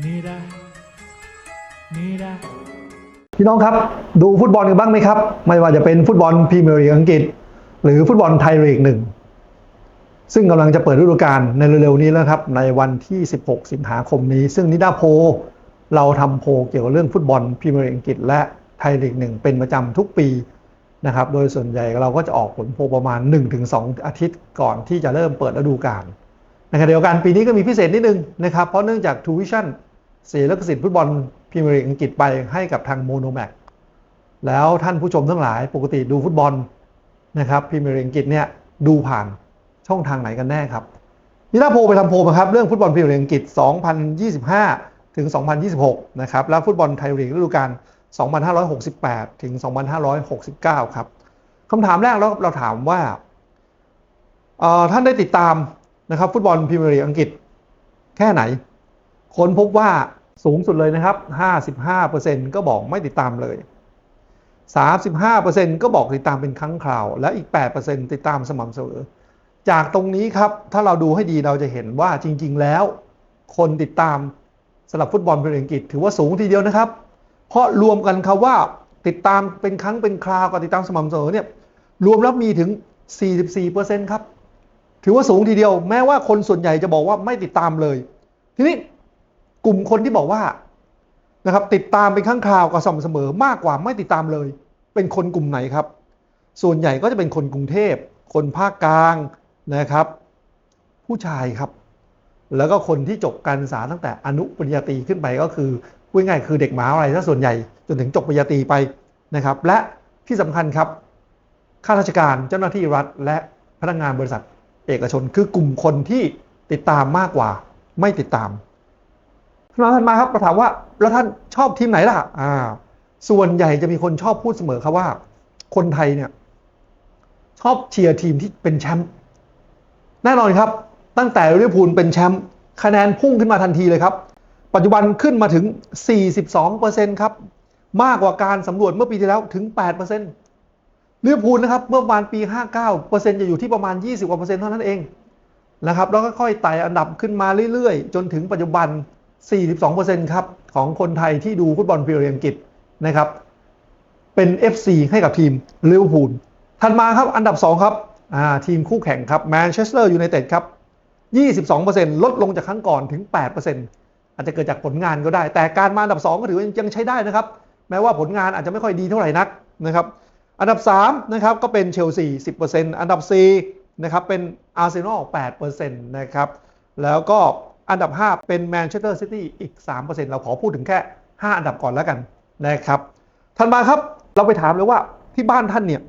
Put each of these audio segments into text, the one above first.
Mira, mira. พี่น้องครับ ดูฟุตบอลกันบ้างไหมครับ ไม่ว่าจะเป็นฟุตบอลพรีเมียร์ลีกอังกฤษ หรือฟุตบอลไทยลีกหนึ่งซึ่งกำลังจะเปิดฤดูกาลในเร็วๆนี้แล้วครับ ในวันที่ 16 สิงหาคมนี้ ซึ่งนิดาโพเราทำโพเกี่ยวกับเรื่องฟุตบอลพรีเมียร์ลีกอังกฤษ และไทยลีกหนึ่งเป็นประจำทุกปีนะครับ โดยส่วนใหญ่เราก็จะออกผลโพประมาณ 1-2 อาทิตย์ก่อนที่จะเริ่มเปิดฤดูกาล ในขณะเดียวกันปีนี้ก็มีพิเศษนิดนึงนะครับ เพราะเนื่องจากทูวิชั่นเสียลิขสิทธิ์ฟุตบอลพรีเมียร์ลีกอังกฤษไปให้กับทางโมโนแมกแล้วท่านผู้ชมทั้งหลายปกติดูฟุตบอลนะครับพรีเมียร์ลีกอังกฤษเนี่ยดูผ่านช่องทางไหนกันแน่ครับนิดาโพไปทำโพลมาครับเรื่องฟุตบอลพรีเมียร์ลีกอังกฤษ 2025 ถึง 2026 นะครับแล้วฟุตบอลไทยลีกฤดูกาล 2568 ถึง 2569 ครับคำถามแรกเราเราถามว่าท่านได้ติดตาม นะครับ ฟุตบอลพรีเมียร์ลีกอังกฤษแค่ไหน ค้นพบว่าสูงสุดเลยนะครับ 55%ก็บอกไม่ติดตามเลย 35%ก็บอกติดตามเป็นครั้งคราว และอีก 8%ติดตามสม่ำเสมอ จากตรงนี้ครับ ถ้าเราดูให้ดีเราจะเห็นว่าจริง ๆ แล้ว คนติดตามสำหรับฟุตบอลพรีเมียร์ลีกอังกฤษถือว่าสูงทีเดียวนะครับ เพราะรวมกันคำว่าติดตามเป็นครั้งเป็นคราวกับติดตามสม่ำเสมอเนี่ยรวมแล้วมีถึง 44%ครับ ถือว่าสูงทีเดียว แม้ว่าคนส่วนใหญ่จะบอกว่าไม่ติดตามเลย ทีนี้กลุ่มคนที่บอกว่านะครับติดตามเป็นครั้งคราวกับสม่ำเสมอมากกว่าไม่ติดตามเลย เป็นคนกลุ่มไหนครับ ส่วนใหญ่ก็จะเป็นคนกรุงเทพ คนภาคกลางนะครับ ผู้ชายครับ แล้วก็คนที่จบการศึกษาตั้งแต่อนุปริญญาตรีขึ้นไปก็คือพูดง่ายคือเด็กหมหาอะไรถ้าส่วนใหญ่จนถึงจบปริญญาตรีไปนะครับ และที่สำคัญครับข้าราชการเจ้าหน้าที่รัฐ และพนักงานบริษัท เอกชนคือกลุ่มคนที่ติดตามมากกว่า ไม่ติดตามท่านท่านมาครับเราถามว่าแล้วท่านชอบทีมไหนล่ะ อ่า ส่วนใหญ่จะมีคนชอบพูดเสมอครับว่า คนไทยเนี่ย ชอบเชียร์ทีมที่เป็นแชมป์แน่นอนครับ ตั้งแต่ลิเวอร์พูลเป็นแชมป์คะแนนพุ่งขึ้นมาทันทีเลยครับ ปัจจุบันขึ้นมาถึง 42%ครับ มากกว่าการสำรวจเมื่อปีที่แล้วถึง 8% ลิเวอร์พูลนะครับเมื่อประมาณปี 59%จะอยู่ที่ประมาณ 20กว่าเปอร์เซ็นต์เท่านั้นเองนะครับแล้วก็ค่อยไต่อันดับขึ้นมาเรื่อยๆ จนถึงปัจจุบัน 42%ครับของคนไทยที่ดูฟุตบอลพรีเมียร์ลีกอังกฤษนะครับ เป็น FC ให้กับทีมลิเวอร์พูลถัดมาครับอันดับ 2 ครับอ่าทีมคู่แข่งครับแมนเชสเตอร์ยูไนเต็ดครับ 22%ลดลงจากครั้งก่อนถึง 8%อาจจะเกิดจากผลงานก็ได้ แต่การมาอันดับ 2 ก็ถือว่ายังใช้ได้นะครับ แม้ว่าผลงานอาจจะไม่ค่อยดีเท่าไหร่นักนะครับ อันดับ3นะครับก็เป็นเชลซี 10%อันดับ4นะครับเป็นอาร์เซนอล8%นะครับแล้วก็อันดับ 5 เป็นแมนเชสเตอร์ซิตี้อีก 3%เราขอพูดถึงแค่ 5 อันดับก่อนแล้วกันนะครับท่านมาครับเราไปถามเลยว่าที่บ้านท่านเนี่ย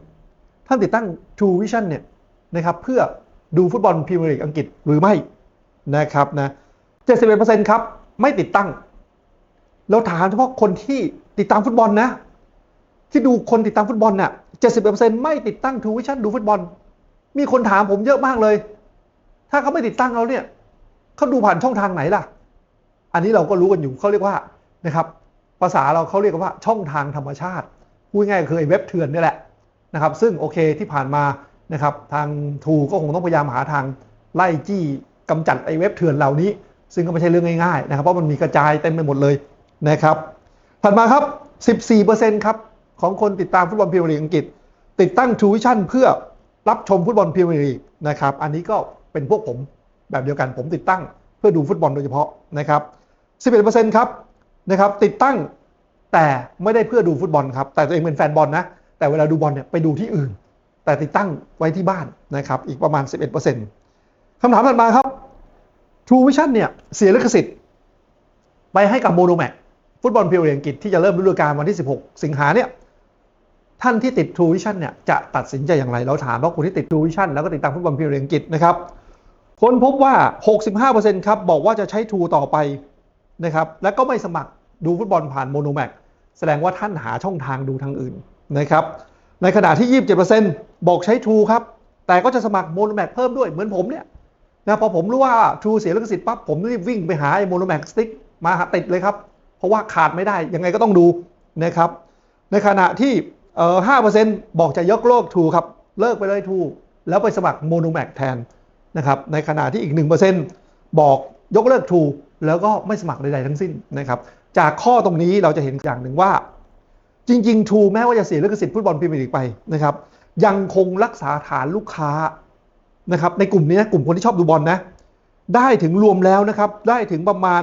ท่านติดตั้ง True Vision เนี่ยนะครับเพื่อดูฟุตบอลพรีเมียร์ลีกอังกฤษหรือไม่นะครับนะ 71%ครับ ไม่ติดตั้ง เราถามเฉพาะคนที่ติดตามฟุตบอลนะ ที่ดูคนติดตามฟุตบอลเนี่ย71%ไม่ติดตั้ง True Vision ดูฟุตบอล มีคนถามผมเยอะมากเลย ถ้าเขาไม่ติดตั้งเราเนี่ยเขาดูผ่านช่องทางไหนล่ะ อันนี้เราก็รู้กันอยู่เขาเรียกว่านะครับ ภาษาเราเขาเรียกว่าช่องทางธรรมชาติพูดง่ายคือไอ้เว็บเถื่อนนี่แหละนะครับ ซึ่งโอเคที่ผ่านมานะครับทางทูก็คงต้องพยายามหาทางไล่จี้กำจัดไอ้เว็บเถื่อนเหล่านี้ ซึ่งก็ไม่ใช่เรื่องง่ายๆนะครับเพราะมันมีกระจายเต็มไปหมดเลยนะครับ ถัดมาครับ 14%ครับ ของคนติดตามฟุตบอลพรีเมียร์ลีกอังกฤษ ติดตั้ง True Vision เพื่อรับชมฟุตบอลพรีเมียร์ลีกนะครับอันนี้ก็เป็นพวกผมแบบเดียวกันผมติดตั้งเพื่อดูฟุตบอลโดยเฉพาะนะครับ 11%ครับนะครับติดตั้งแต่ไม่ได้เพื่อดูฟุตบอลครับแต่ตัวเองเป็นแฟนบอลนะแต่เวลาดูบอลเนี่ยไปดูที่อื่น แต่ติดตั้งไว้ที่บ้านนะครับอีกประมาณ 11%คำถามถัดมาครับ True Vision เนี่ยเสียลิขสิทธิ์ไปให้กับโมโนแม c ฟุตบอลพรีเมียร์ลีกอังกฤษที่จะเริ่มฤดูกาลวันที่ 16 สิงหาเนี่ย ท่านที่ติด True Vision เนี่ยจะตัดสินใจอย่างไร เราถามว่าคนที่ติด True Vision แล้วก็ติดตามฟุตบอลพรีเมียร์ลีกอังกฤษนะครับค้นพบว่า 65%ครับบอกว่าจะใช้ True ต่อไปนะครับและก็ไม่สมัครดูฟุตบอลผ่านโมโนแม c แสดงว่าท่านหาช่องทางดูทางอื่นนะครับในขณะที่ 27%บอกใช้ True ครับแต่ก็จะสมัครโมโนแม c เพิ่มด้วยเหมือนผมเนี่ยนะพอผมรู้ว่า True เสียลิขสิทธิ์ปั๊บผมรีบวิ่งไปหาไอ้โมโนแม c สติ๊กมาหาติดเลยครับเพราะว่าขาดไม่ได้ยังไงก็ต้องดูนะครับในขณะที่ เอ่อ5%บอกจะยกเลิก True ครับ เลิกไปเลย True แล้วไปสมัครโมโนแม c แทนนะครับ ในขณะที่อีก1%บอกยกเลิก True แล้วก็ไม่สมัครใดๆทั้งสิ้นนะครับ จากข้อตรงนี้เราจะเห็นอย่างหนึ่งว่า จริงๆ True แม้ว่าจะเสียลิขสิทธิ์ฟุตบอลพรีเมียร์ลีกไปนะครับ ยังคงรักษาฐานลูกค้านะครับ ในกลุ่มนี้นะกลุ่มคนที่ชอบดูบอลนะ ได้ถึงรวมแล้วนะครับ ได้ถึงประมาณ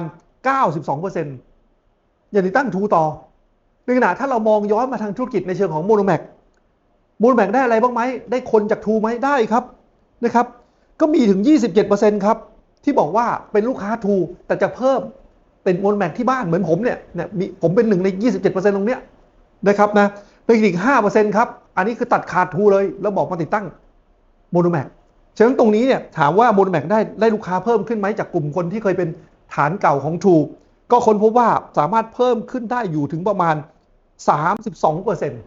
92%อย่าติดตั้ง True ต่อ ในขณะถ้าเรามองย้อนมาทางธุรกิจในเชิงของโมโนแมกโมโนแมกได้อะไรบ้างไหมได้คนจาก True ไหมได้ครับนะครับ ก็มีถึง 27%ครับที่บอกว่าเป็นลูกค้า True แต่จะเพิ่มเป็นโมโนแมกที่บ้านเหมือนผมเนี่ยเนี่ยมีผมเป็นหนึ่งใน 27%ตรงเนี้ยนะครับนะเป็นอีกห้าเปอร์เซ็นต์ครับ อันนี้คือตัดขาดทูเลย แล้วบอกมาติดตั้งโมโนแมกฉะนั้นตรงนี้เนี่ยถามว่าโมโนแมกได้ได้ลูกค้าเพิ่มขึ้นไหมจากกลุ่มคนที่เคยเป็นฐานเก่าของทู ก็ค้นพบว่าสามารถเพิ่มขึ้นได้อยู่ถึงประมาณ 32เปอร์เซ็นต์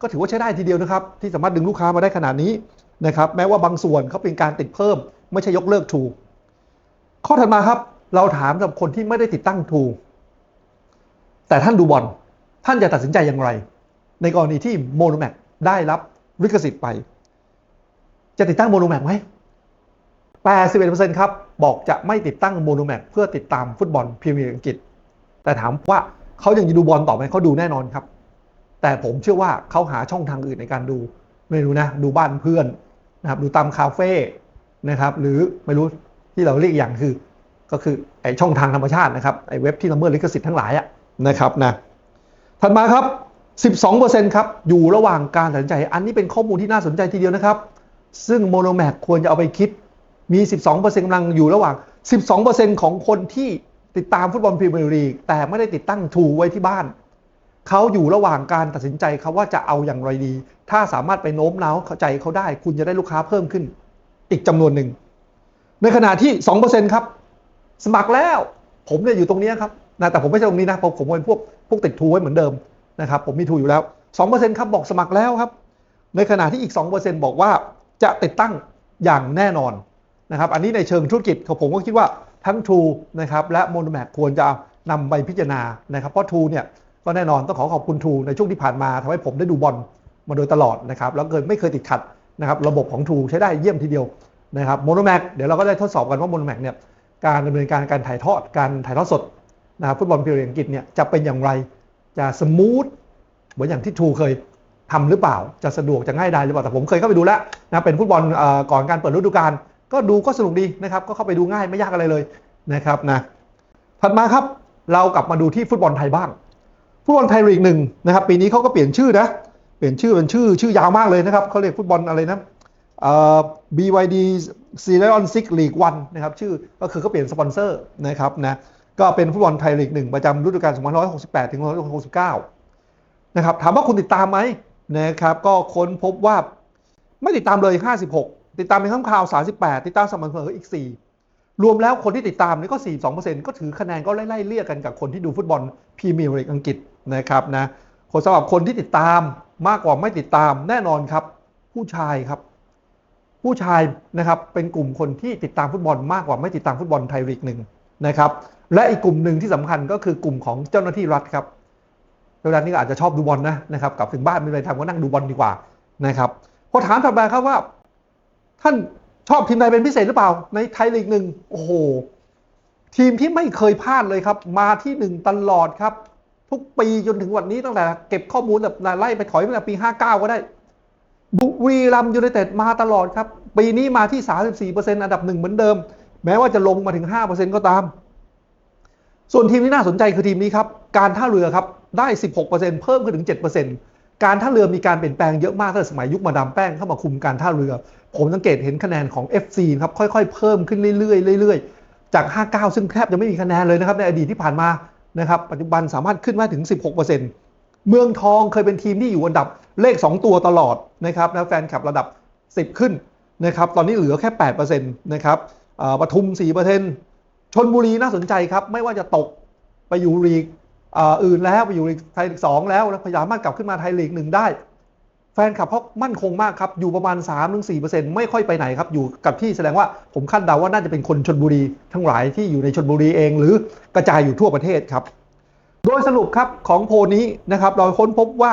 ก็ถือว่าใช้ได้ทีเดียวนะครับ ที่สามารถดึงลูกค้ามาได้ขนาดนี้นะครับ แม้ว่าบางส่วนเขาเป็นการติดเพิ่ม ไม่ใช่ยกเลิกทูข้อถัดมาครับ เราถามสำหรับคนที่ไม่ได้ติดตั้งทูแต่ท่านดูบอลท่านจะตัดสินใจอย่างไร ในกรณีที่โมโนแมกได้รับลิขสิทธิ์ไป จะติดตั้งโมโนแมกไหม81%ครับ บอกจะไม่ติดตั้งโมโนแมกเพื่อติดตามฟุตบอลพรีเมียร์อังกฤษ แต่ถามว่าเขายังจะดูบอลต่อไหมเขาดูแน่นอนครับ แต่ผมเชื่อว่าเขาหาช่องทางอื่นในการดูไม่รู้นะดูบ้านเพื่อนนะครับดูตามคาเฟ่นะครับหรือไม่รู้ที่เราเรียกอย่างคือ ก็คือไอช่องทางธรรมชาตินะครับไอเว็บที่ละเมิดลิขสิทธิ์ทั้งหลายอะนะครับนะถัดมาครับ 12%ครับอยู่ระหว่างการตัดสินใจ อันนี้เป็นข้อมูลที่น่าสนใจทีเดียวนะครับ ซึ่งโมโนแมกควรจะเอาไปคิดมี 12%กำลังอยู่ระหว่าง 12%ของคนที่ ติดตามฟุตบอลพรีเมียร์ลีกแต่ไม่ได้ติดตั้งทูไว้ที่บ้าน เขาอยู่ระหว่างการตัดสินใจครับว่าจะเอาอย่างไรดี ถ้าสามารถไปโน้มน้าวใจเขาได้ คุณจะได้ลูกค้าเพิ่มขึ้น อีกจำนวนหนึ่ง ในขณะที่2%ครับ สมัครแล้ว ผมเนี่ยอยู่ตรงนี้ครับนะแต่ผมไม่ใช่ตรงนี้นะผมผมเป็นพวกพวกติดทูไว้เหมือนเดิมนะครับผมมีทูอยู่แล้ว2%ครับบอกสมัครแล้วครับ ในขณะที่อีก 2%บอกว่าจะติดตั้งอย่างแน่นอนนะครับ อันนี้ในเชิงธุรกิจของผมก็คิดว่า ทั้ง True นะครับและ m o n o m a c ควรจะนำไปพิจารณานะครับเพราะ True เนี่ยก็แน่นอนต้องขอขอบคุณ True ในช่วงที่ผ่านมาทำให้ผมได้ดูบอลมาโดยตลอดนะครับแล้วเกิดไม่เคยติดขัดนะครับระบบของ True ใช้ได้เยี่ยมทีเดียวนะครับ m o n o m a c เดี๋ยวเราก็ได้ทดสอบกันว่า m o n o m a c เนี่ยการดำเนินการการถ่ายทอดการถ่ายทอดสดนะครับฟุตบอลพรีเมียร์อังกฤษเนี่ยจะเป็นอย่างไรจะสมูทเหมือนอย่างที่ True เคยทำหรือเปล่า จะสะดวกจะง่ายดายหรือเปล่าแต่ผมเคยเข้าไปดูแล้วนะเป็นฟุตบอลอ่อก่อนการเปิดฤดูกาล ก็ดูก็สนุกดีนะครับก็เข้าไปดูง่ายไม่ยากอะไรเลยนะครับนะถัดมาครับเรากลับมาดูที่ฟุตบอลไทยบ้าง ฟุตบอลไทยลีกหนึ่งนะครับปีนี้เขาก็เปลี่ยนชื่อนะเปลี่ยนชื่อเป็นชื่อชื่อยาวมากเลยนะครับเขาเรียกฟุตบอลอะไรนะเอ่อ BYD s e r i o n 6 League 1นะครับชื่อก็คือเขาเปลี่ยนสปอนเซอร์นะครับนะก็เป็นฟุตบอลไทยลีกหนึ่งประจำฤดูกาล2568ถึง2569นะครับถามว่าคุณติดตามไหมนะครับก็ค้นพบว่าไม่ติดตามเลย 56 ติดตามเป็นข้างข่าว 38 ติดตามสม่ำเสมออีก 4 รวมแล้วคนที่ติดตามนี่ก็ 42%ก็ถือคะแนนก็ไล่ๆเลี่ยกันกับคนที่ดูฟุตบอลพรีเมียร์ลีกอังกฤษนะครับนะคนสำหรับคนที่ติดตามมากกว่าไม่ติดตามแน่นอนครับ ผู้ชายครับ ผู้ชายนะครับเป็นกลุ่มคนที่ติดตามฟุตบอลมากกว่าไม่ติดตามฟุตบอลไทยลีกหนึ่งนะครับและอีกกลุ่มหนึ่งที่สำคัญก็คือกลุ่มของเจ้าหน้าที่รัฐครับเจ้าน้าที่ก็อาจจะชอบดูบอลนะนะครับกลับถึงบ้านไม่เป็นไรทำก็นั่งดูบอลดีกว่านะครับพอถามถัดมาครับว่า ท่านชอบทีมใดเป็นพิเศษหรือเปล่า ในไทยลีกหนึ่งโอ้โห ทีมที่ไม่เคยพลาดเลยครับ มาที่หนึ่งตลอดครับ ทุกปีจนถึงวันนี้ตั้งแต่เก็บข้อมูลแบบไล่ไปถอยตั้งแต่ปี 59 ก็ได้ บุรีรัมยูไนเต็ดมาตลอดครับ ปีนี้มาที่ 34%อันดับหนึ่งเหมือนเดิม แม้ว่าจะลงมาถึง 5%ก็ตาม ส่วนทีมที่น่าสนใจคือทีมนี้ครับ การท่าเรือครับ ได้ 16%เพิ่มขึ้นถึง 7%การท่าเรือมีการเปลี่ยนแปลงเยอะมากตั้งแต่สมัยยุคมาดามแป้งเข้ามาคุมการท่าเรือ ผมสังเกตเห็นคะแนนของ FC ครับค่อยๆ เพิ่มขึ้นเรื่อยๆเรื่อยๆ จาก 59 ซึ่งแทบจะไม่มีคะแนนเลยนะครับในอดีตที่ผ่านมานะครับปัจจุบันสามารถขึ้นมาถึง 16%เมืองทองเคยเป็นทีมที่อยู่อันดับเลข 2 ตัวตลอดนะครับแล้วแฟนคลับระดับ 10 ขึ้นนะครับตอนนี้เหลือแค่ 8%นะครับอ่าปทุม 4%ชนบุรีน่าสนใจครับ ไม่ว่าจะตกไปอยู่ลีกอ,อื่นแล้วไปอยู่ลีกไทยลีกสองแล้วแล้วพยายามกลับขึ้นมาไทยลีกหนึ่งได้ นคลับเขามั่นคงมากครับ อยู่ประมาณ 3-4%ไม่ค่อยไปไหนครับ อยู่กับที่แสดงว่าผมคาดเดาว่าน่าจะเป็นคนชนบุรี ทั้งหลายที่อยู่ในชนบุรีเอง หรือกระจายอยู่ทั่วประเทศครับ โดยสรุปครับของโพลนี้นะครับเราค้นพบว่า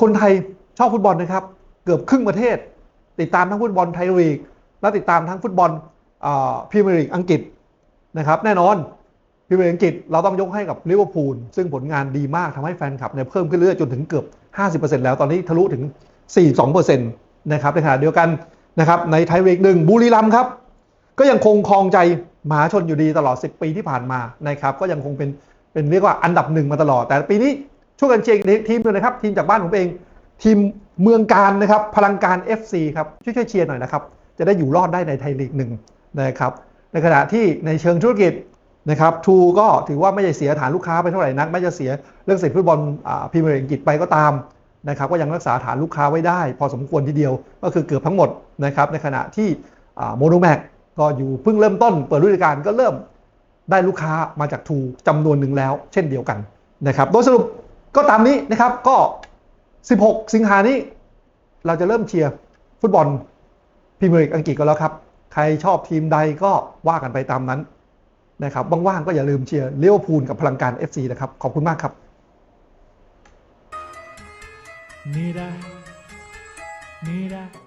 คนไทยชอบฟุตบอลนะครับ เกือบครึ่งประเทศ ติดตามทั้งฟุตบอลไทยลีก และติดตามทั้งฟุตบอลพรีเมียร์ลีกอังกฤษนะครับ แน่นอนพรีเมียร์ลีกอังกฤษเราต้องยกให้กับลิเวอร์พูลซึ่งผลงานดีมากทำให้แฟนคลับเนี่ยเพิ่มขึ้นเรื่อยๆจนถึงเกือบ 50%แล้วตอนนี้ทะลุถึง 42%นะครับในขณะเดียวกันนะครับในไทยลีกหนึ่งบุรีรัมย์ครับ ก็ยังคงครองใจมหาชนอยู่ดีตลอด 10 ปีที่ผ่านมานะครับก็ยังคงเป็นเป็นเรียกว่าอันดับหนึ่งมาตลอด แต่ปีนี้ช่วยกันเชียร์ทีมหนึงนะครับ ทีมจากบ้านผมเอง ทีมเมืองการนะครับพลังการ FC ครับช่วยช่วยเชียร์หน่อยนะครับจะได้อยู่รอดได้ในไทยลีกหนึ่งนะครับในขณะที่ในเชิงธุรกิจ นะครับทูก็ถือว่าไม่ได้เสียฐานลูกค้าไปเท่าไหร่นัก ไม่จะเสียเรื่องสิทธิฟุตบอลพรีเมียร์อังกฤษไปก็ตามนะครับก็ยังรักษาฐานลูกค้าไว้ได้ พอสมควรทีเดียวก็คือเกือบทั้งหมดนะครับในขณะที่โมโนแมกก็อยู่เพิ่งเริ่มต้น เปิดฤดูกาลก็เริ่มได้ลูกค้ามาจากทูจำนวนหนึ่งแล้ว เช่นเดียวกันนะครับโดยสรุปก็ตามนี้นะครับก็ 16 สิงหานี้ เราจะเริ่มเชียร์ฟุตบอลพรีเมียร์อังกฤษกันแล้วครับ ใครชอบทีมใดก็ว่ากันไปตามนั้น นะครับว่างๆก็อย่าลืมเชียร์เลิเวอร์พูลกับพลังการ FC นะครับ ขอบคุณมากครับ Mira, mira.